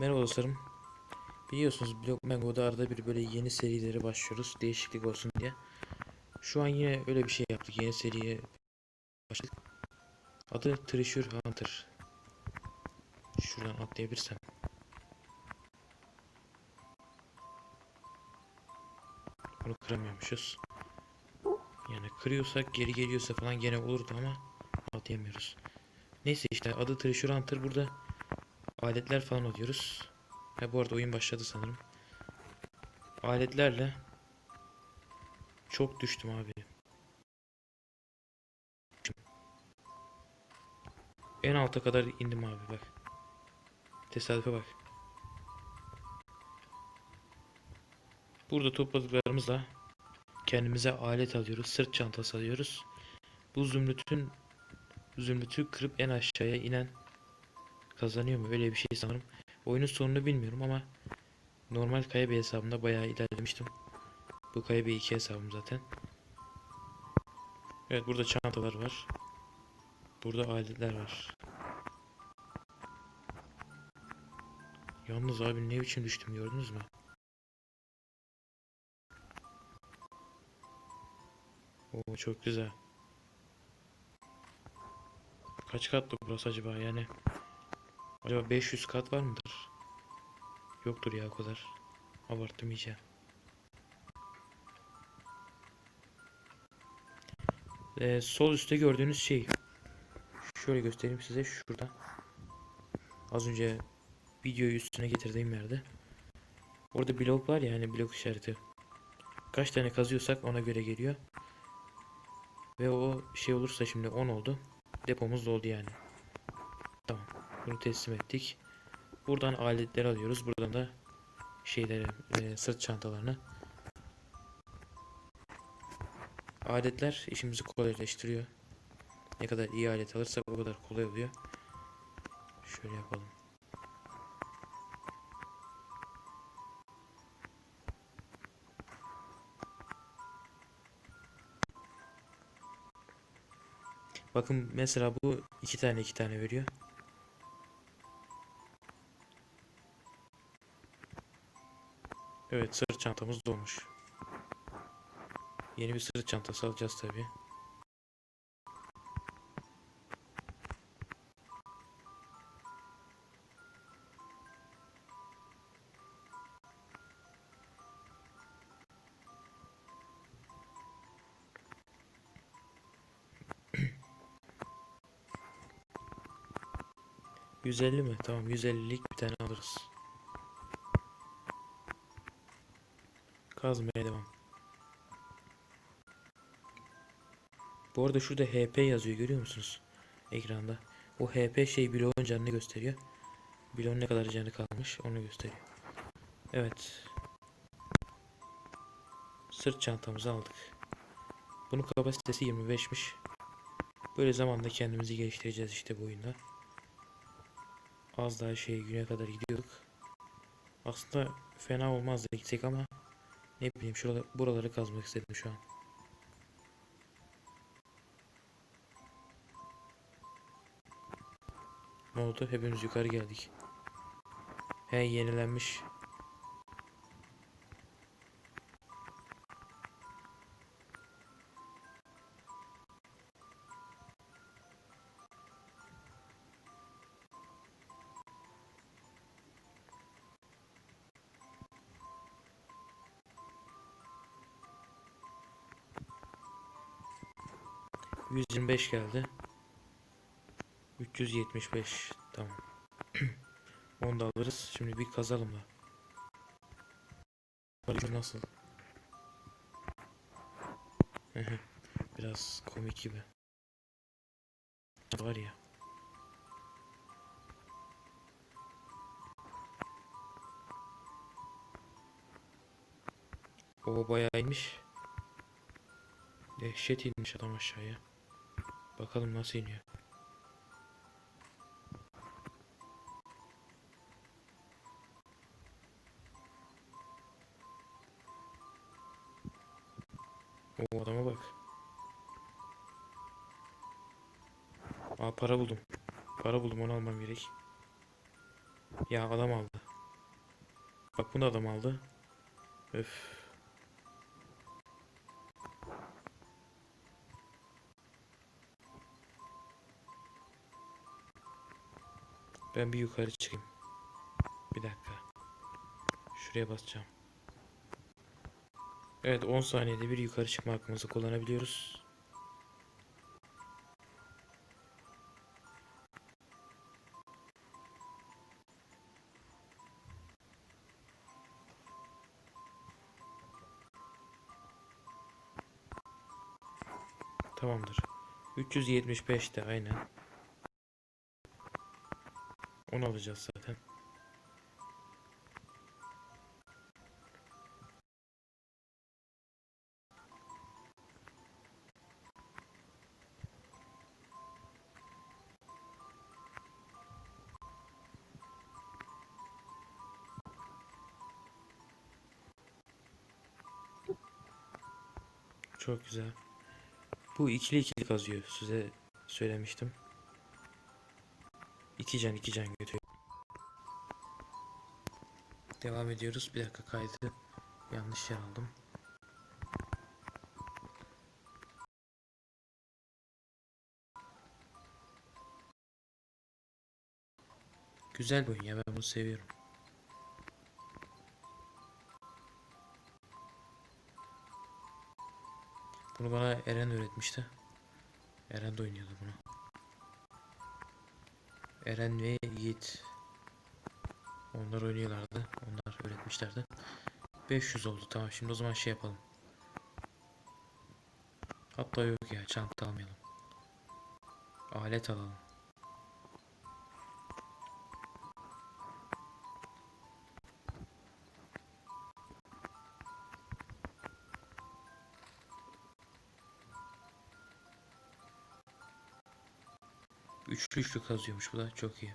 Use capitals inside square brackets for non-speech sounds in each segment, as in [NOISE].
Merhaba dostlarım. Biliyorsunuz Blog Mango'da arada bir böyle yeni serileri başlıyoruz. Değişiklik olsun diye. Şu an yine öyle bir şey yaptık. Yeni seriye başladık. Adı Treasure Hunter. Şuradan atlayabilirsem. Bunu kıramıyormuşuz. Yani kırıyorsak geri geliyorsa falan gene olurdu ama atlayamıyoruz. Neyse işte adı Treasure Hunter burada aletler falan alıyoruz. Ha bu arada oyun başladı sanırım. Aletlerle çok düştüm abi. En alta kadar indim abi bak. Tesadüfe bak. Burada topladıklarımızla kendimize alet alıyoruz. Sırt çantası alıyoruz. Bu zümrütün zümrütü kırıp en aşağıya inen kazanıyor mu? Öyle bir şey sanırım. Oyunun sonunu bilmiyorum ama normal Kayabe hesabımda bayağı ilerlemiştim. Bu Kayabe 2 hesabım zaten. Evet burada çantalar var. Burada aletler var. Yalnız abi ne biçim düştüm gördünüz mü? Oo çok güzel. Kaç katlı burası acaba yani? Acaba 500 kat var mıdır? Yoktur ya o kadar. Abarttım iyice. Ee, sol üstte gördüğünüz şey. Şöyle göstereyim size şurada. Az önce videoyu üstüne getirdiğim yerde. Orada blok var ya hani blok işareti. Kaç tane kazıyorsak ona göre geliyor. Ve o şey olursa şimdi 10 oldu. Depomuz doldu yani. Tamam. Bunu teslim ettik. Buradan aletleri alıyoruz. Buradan da şeyleri, e, sırt çantalarını. Aletler işimizi kolaylaştırıyor. Ne kadar iyi alet alırsak o kadar kolay oluyor. Şöyle yapalım. Bakın mesela bu iki tane iki tane veriyor. Evet sırt çantamız dolmuş. Yeni bir sırt çantası alacağız tabi. ...150 [CLEARS THROAT] mi? Tamam 150'lik bir tane alırız. Kazmaya devam. Bu arada şurada HP yazıyor görüyor musunuz? Ekranda. O HP şey bloğun canını gösteriyor. Bloğun ne kadar canı kalmış onu gösteriyor. Evet. Sırt çantamızı aldık. Bunun kapasitesi 25'miş. Böyle zamanda kendimizi geliştireceğiz işte bu oyunda. Az daha şey güne kadar gidiyorduk. Aslında fena olmazdı gitsek ama ne bileyim şuraları, buraları kazmak istedim şu an. Ne oldu? Hepimiz yukarı geldik. He yenilenmiş. ...125 geldi. 375 tamam. [CLEARS THROAT] Onu da alırız. Şimdi bir kazalım da. Bakayım nasıl? Biraz komik gibi. Var ya. O bayağı inmiş. Dehşet inmiş adam aşağıya. Bakalım nasıl iniyor. O adama bak. Aa para buldum. Para buldum onu almam gerek. Ya adam aldı. Bak bunu adam aldı. Öf. Ben bir yukarı çıkayım. Bir dakika. Şuraya basacağım. Evet 10 saniyede bir yukarı çıkma hakkımızı kullanabiliyoruz. Tamamdır. 375'te aynen. Onu alacağız zaten. Çok güzel. Bu ikili ikili kazıyor. Size söylemiştim. İki can iki can götürüyor. Devam ediyoruz. Bir dakika kaydı. Yanlış yer aldım. Güzel bir oyun ya ben bunu seviyorum. Bunu bana Eren öğretmişti. Eren de oynuyordu bunu. Eren ve Yiğit. Onlar oynuyorlardı. Onlar öğretmişlerdi. 500 oldu tamam şimdi o zaman şey yapalım. Hatta yok ya çanta almayalım. Alet alalım. Üçlü üçlü kazıyormuş bu da çok iyi.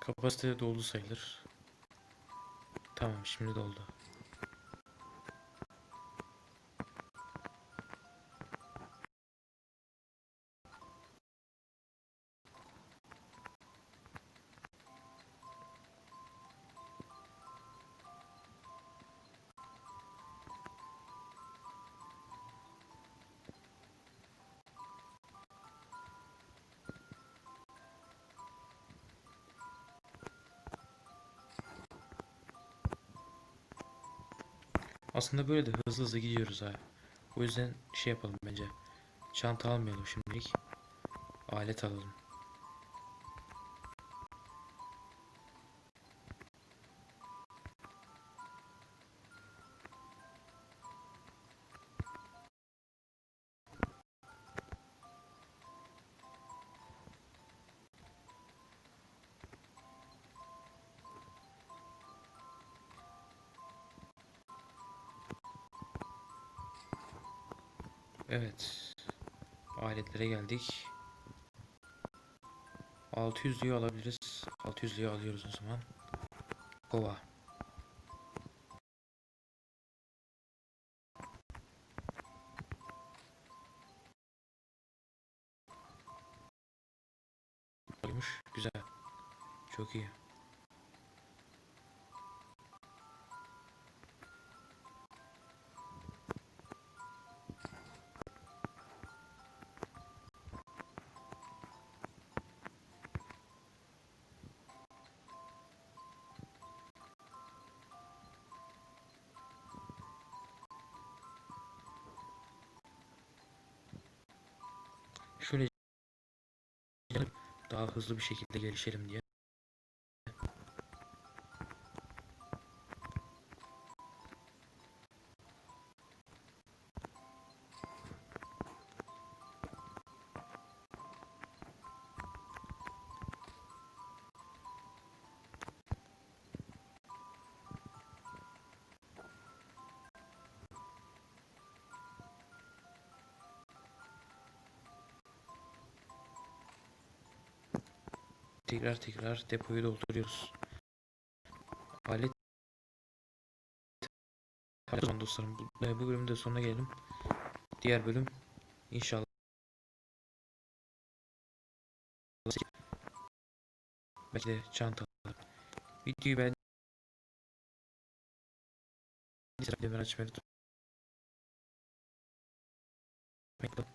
Kapasite doldu sayılır. Tamam şimdi doldu. Aslında böyle de hızlı hızlı gidiyoruz ha. O yüzden şey yapalım bence. Çanta almayalım şimdilik. Alet alalım. Evet. Aletlere geldik. 600'lüğü alabiliriz. 600'lüğü alıyoruz o zaman. Kova. Olmuş. Güzel. Çok iyi. Daha hızlı bir şekilde gelişelim diye. Tekrar tekrar depoyu dolduruyoruz. Alet Pardon dostlarım bu, bu bölümün de sonuna gelelim. Diğer bölüm inşallah belki de çantalar. Videoyu ben açmayı unutmayın.